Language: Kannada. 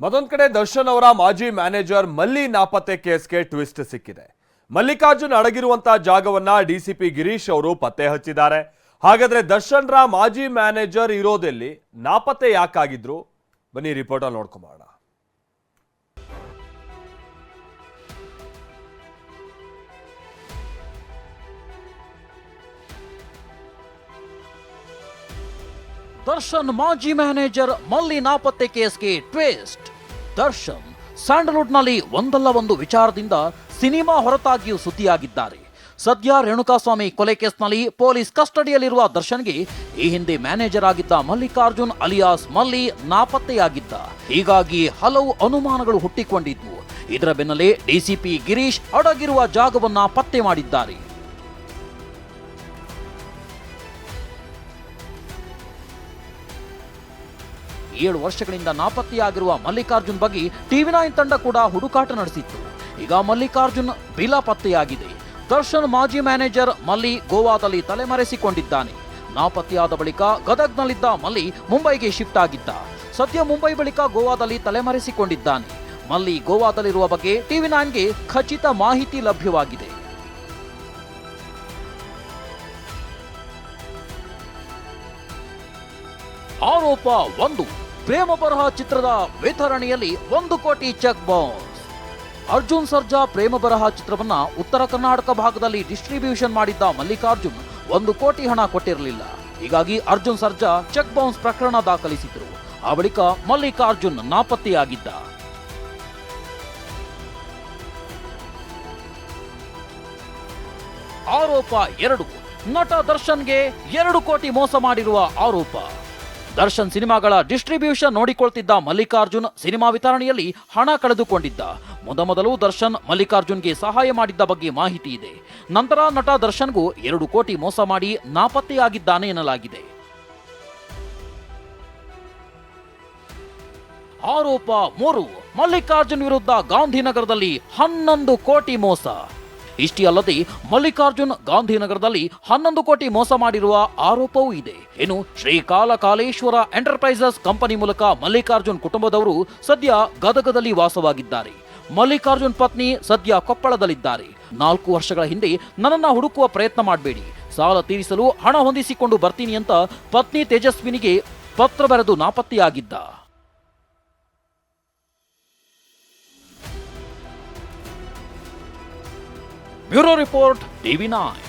ಮತ್ತೊಂದ್ ಕಡೆ ದರ್ಶನ್ ಅವರ ಮಾಜಿ ಮ್ಯಾನೇಜರ್ ಮಲ್ಲಿ ನಾಪತ್ತೆ ಕೇಸ್ಗೆ ಟ್ವಿಸ್ಟ್ ಸಿಕ್ಕಿದೆ. ಮಲ್ಲಿಕಾರ್ಜುನ್ ಅಡಗಿರುವಂತಹ ಜಾಗವನ್ನ ಡಿಸಿಪಿ ಗಿರೀಶ್ ಅವರು ಪತ್ತೆ ಹಚ್ಚಿದ್ದಾರೆ. ಹಾಗಾದ್ರೆ ದರ್ಶನ್ರ ಮಾಜಿ ಮ್ಯಾನೇಜರ್ ಇರೋದೆಲ್ಲಿ ನಾಪತ್ತೆ ಯಾಕಾಗಿದ್ರು? ಬನ್ನಿ ರಿಪೋರ್ಟ್ ಅಲ್ಲಿ ನೋಡ್ಕೊಂಬೋಣ ದರ್ಶನ್ ಮಾಜಿ ಮ್ಯಾನೇಜರ್ ಮಲ್ಲಿ ನಾಪತ್ತೆ ಕೇಸ್ಗೆ ಟ್ವಿಸ್ಟ್. ದರ್ಶನ್ ಸ್ಯಾಂಡಲ್ವುಡ್ನಲ್ಲಿ ಒಂದಲ್ಲ ಒಂದು ವಿಚಾರದಿಂದ ಸಿನಿಮಾ ಹೊರತಾಗಿಯೂ ಸುದ್ದಿಯಾಗಿದ್ದಾರೆ. ಸದ್ಯ ರೇಣುಕಾಸ್ವಾಮಿ ಕೊಲೆ ಕೇಸ್ನಲ್ಲಿ ಪೊಲೀಸ್ ಕಸ್ಟಡಿಯಲ್ಲಿರುವ ದರ್ಶನ್ಗೆ ಈ ಹಿಂದೆ ಮ್ಯಾನೇಜರ್ ಆಗಿದ್ದ ಮಲ್ಲಿಕಾರ್ಜುನ್ ಅಲಿಯಾಸ್ ಮಲ್ಲಿ ನಾಪತ್ತೆಯಾಗಿದ್ದ. ಹೀಗಾಗಿ ಹಲವು ಅನುಮಾನಗಳು ಹುಟ್ಟಿಕೊಂಡಿದ್ವು. ಇದರ ಬೆನ್ನಲ್ಲೇ ಡಿಸಿಪಿ ಗಿರೀಶ್ ಅಡಗಿರುವ ಜಾಗವನ್ನ ಪತ್ತೆ ಮಾಡಿದ್ದಾರೆ. ಏಳು ವರ್ಷಗಳಿಂದ ನಾಪತ್ತೆಯಾಗಿರುವ ಮಲ್ಲಿಕಾರ್ಜುನ್ ಬಗ್ಗೆ ಟಿವಿ ನೈನ್ ತಂಡ ಕೂಡ ಹುಡುಕಾಟ ನಡೆಸಿತ್ತು. ಈಗ ಮಲ್ಲಿಕಾರ್ಜುನ್ ಬಿಲ ಪತ್ತೆಯಾಗಿದೆ. ದರ್ಶನ್ ಮಾಜಿ ಮ್ಯಾನೇಜರ್ ಮಲ್ಲಿ ಗೋವಾದಲ್ಲಿ ತಲೆಮರೆಸಿಕೊಂಡಿದ್ದಾನೆ. ನಾಪತ್ತೆಯಾದ ಬಳಿಕ ಗದಗ್ನಲ್ಲಿದ್ದ ಮಲ್ಲಿ ಮುಂಬೈಗೆ ಶಿಫ್ಟ್ ಆಗಿದ್ದ. ಸದ್ಯ ಮುಂಬೈ ಬಳಿಕ ಗೋವಾದಲ್ಲಿ ತಲೆಮರೆಸಿಕೊಂಡಿದ್ದಾನೆ. ಮಲ್ಲಿ ಗೋವಾದಲ್ಲಿರುವ ಬಗ್ಗೆ ಟಿವಿ ನೈನ್ಗೆ ಖಚಿತ ಮಾಹಿತಿ ಲಭ್ಯವಾಗಿದೆ. ಆರೋಪ ಒಂದು. ಪ್ರೇಮ ಬರಹ ಚಿತ್ರದ ವಿತರಣೆಯಲ್ಲಿ ಒಂದು ಕೋಟಿ ಚೆಕ್ ಬೌನ್ಸ್ ಅರ್ಜುನ್ ಸರ್ಜಾ ಪ್ರೇಮ ಬರಹ ಚಿತ್ರವನ್ನ ಉತ್ತರ ಕರ್ನಾಟಕ ಭಾಗದಲ್ಲಿ ಡಿಸ್ಟ್ರಿಬ್ಯೂಷನ್ ಮಾಡಿದ್ದ ಮಲ್ಲಿಕಾರ್ಜುನ್ ಒಂದು ಕೋಟಿ ಹಣ ಕೊಟ್ಟಿರಲಿಲ್ಲ. ಹೀಗಾಗಿ ಅರ್ಜುನ್ ಸರ್ಜಾ ಚೆಕ್ ಬೌನ್ಸ್ ಪ್ರಕರಣ ದಾಖಲಿಸಿದ್ರು. ಆ ಬಳಿಕ ಮಲ್ಲಿಕಾರ್ಜುನ್ ನಾಪತ್ತೆಯಾಗಿದ್ದ. ಆರೋಪ ಎರಡು. ನಟ ದರ್ಶನ್ಗೆ ಎರಡು ಕೋಟಿ ಮೋಸ ಮಾಡಿರುವ ಆರೋಪ. ದರ್ಶನ್ ಸಿನಿಮಾಗಳ ಡಿಸ್ಟ್ರಿಬ್ಯೂಷನ್ ನೋಡಿಕೊಳ್ತಿದ್ದ ಮಲ್ಲಿಕಾರ್ಜುನ್ ಸಿನಿಮಾ ವಿತರಣೆಯಲ್ಲಿ ಹಣ ಕಳೆದುಕೊಂಡಿದ್ದ. ಮೊದಮೊದಲು ದರ್ಶನ್ ಮಲ್ಲಿಕಾರ್ಜುನ್ಗೆ ಸಹಾಯ ಮಾಡಿದ್ದ ಬಗ್ಗೆ ಮಾಹಿತಿ ಇದೆ. ನಂತರ ನಟ ದರ್ಶನ್ಗೂ ಎರಡು ಕೋಟಿ ಮೋಸ ಮಾಡಿ ನಾಪತ್ತೆಯಾಗಿದ್ದಾನೆ ಎನ್ನಲಾಗಿದೆ. ಆರೋಪ ಮೂರು. ಮಲ್ಲಿಕಾರ್ಜುನ್ ವಿರುದ್ಧ ಗಾಂಧಿನಗರದಲ್ಲಿ ಹನ್ನೊಂದು ಕೋಟಿ ಮೋಸ. ಇಷ್ಟೇ ಅಲ್ಲದೆ ಮಲ್ಲಿಕಾರ್ಜುನ್ ಗಾಂಧಿನಗರದಲ್ಲಿ ಹನ್ನೊಂದು ಕೋಟಿ ಮೋಸ ಮಾಡಿರುವ ಆರೋಪವೂ ಇದೆ. ಇನ್ನು ಶ್ರೀಕಾಲಕಾಲೇಶ್ವರ ಎಂಟರ್ಪ್ರೈಸಸ್ ಕಂಪನಿ ಮೂಲಕ ಮಲ್ಲಿಕಾರ್ಜುನ್ ಕುಟುಂಬದವರು ಸದ್ಯ ಗದಗದಲ್ಲಿ ವಾಸವಾಗಿದ್ದಾರೆ. ಮಲ್ಲಿಕಾರ್ಜುನ್ ಪತ್ನಿ ಸದ್ಯ ಕೊಪ್ಪಳದಲ್ಲಿದ್ದಾರೆ. ನಾಲ್ಕು ವರ್ಷಗಳ ಹಿಂದೆ ನನ್ನನ್ನು ಹುಡುಕುವ ಪ್ರಯತ್ನ ಮಾಡಬೇಡಿ. ಸಾಲ ತೀರಿಸಲು ಹಣ ಹೊಂದಿಸಿಕೊಂಡು ಬರ್ತೀನಿ ಅಂತ ಪತ್ನಿ ತೇಜಸ್ವಿನಿಗೆ ಪತ್ರ ಬರೆದು ನಾಪತ್ತೆಯಾಗಿದ್ದ. Bureau report TV nine